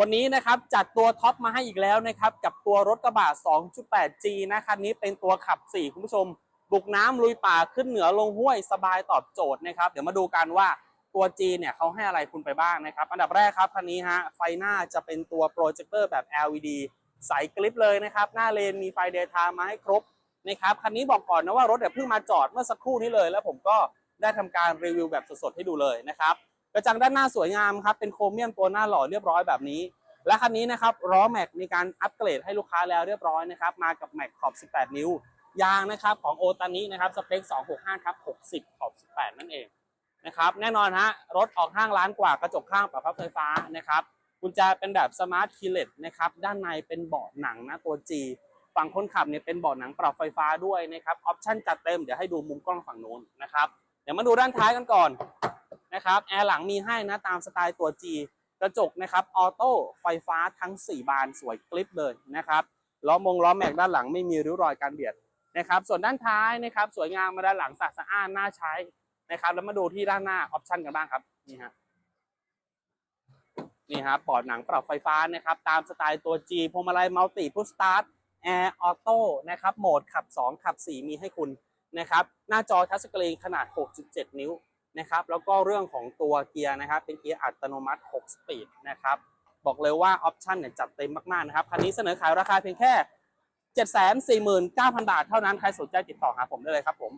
วันนี้นะครับจัดตัวท็อปมาให้อีกแล้วนะครับกับตัวรถกระบะ 2.8G นะคันนี้เป็นตัวขับ 4 คุณผู้ชม บุกน้ำลุยป่าขึ้นเหนือลงห้วยสบายตอบโจทย์นะครับ เดี๋ยวมาดูกันว่าตัว G เนี่ยเขาให้อะไรคุณไปบ้างนะครับ อันดับแรกครับคันนี้ฮะไฟหน้าจะเป็นตัวโปรเจคเตอร์แบบ LED ใสกริปเลยนะครับ หน้าเลนมีไฟเดย์ทม์มาให้ครบนะครับคันนี้บอกก่อนนะว่ารถเนี่ยเพิ่งมาจอดเมื่อสักครู่นี้เลย แล้วผมก็ได้ทำการรีวิวแบบสดๆให้ดูเลยนะครับ กระจังด้านหน้าสวยงามครับเป็นโครเมียมตัวหน้าหล่อเรียบร้อยแบบนี้ และคันนี้นะครับล้อแม็กมีการอัปเกรดให้ลูกค้าแล้วเรียบร้อยนะครับมากับแม็กขอบ 18 นิ้วยางนะครับของโอตานินะครับสเปค 265ทับ60 ขอบ 18 นั่นเองนะครับแน่นอนฮะรถออกห้างล้านกว่ากระจกข้างปรับพับไฟฟ้านะครับกุญแจเป็นแบบสมาร์ทคีเลสนะครับด้านในเป็นเบาะหนังนะตัว G ฝั่งคนขับเนี่ยเป็นเบาะหนังปรับไฟฟ้าด้วยนะครับออปชั่นจัดเต็มเดี๋ยวให้ดูมุมกล้องฝั่งนู้นนะครับเดี๋ยวมาดูด้านท้ายกันก่อน นะครับแอร์หลังมีให้นะตามสไตล์ตัว G กระจกนะครับออโต้ไฟฟ้าทั้ง 4 บานสวยกลิปเลยนะครับล้อมงล้อแม็กด้านหลังไม่มีริ้วรอยการเบียดนะครับส่วนด้านท้ายนะครับสวยงามมาด้านหลังสะสะอ้านน่าใช้นะครับแล้วมาดูที่ด้านหน้าออปชั่นกันบ้างครับนี่ฮะนี่ฮะปอดหนังปรับไฟฟ้านะครับตามสไตล์ตัว G พวงมาลัยมัลติพุชสตาร์ทแอร์ออโต้นะครับโหมดขับ 2 ขับ 4 มีให้คุณนะครับหน้าจอทัชสกรีนขนาด 6.7 นิ้ว นะครับ แล้วก็เรื่องของตัวเกียร์นะครับ เป็นเกียร์อัตโนมัติ 6 สปีดนะครับ บอกเลยว่าออปชันเนี่ยจัดเต็มมากๆนะครับ คันนี้เสนอขายราคาเพียงแค่ 749,000 บาทเท่านั้น ใครสนใจติดต่อหาผมได้เลยครับผม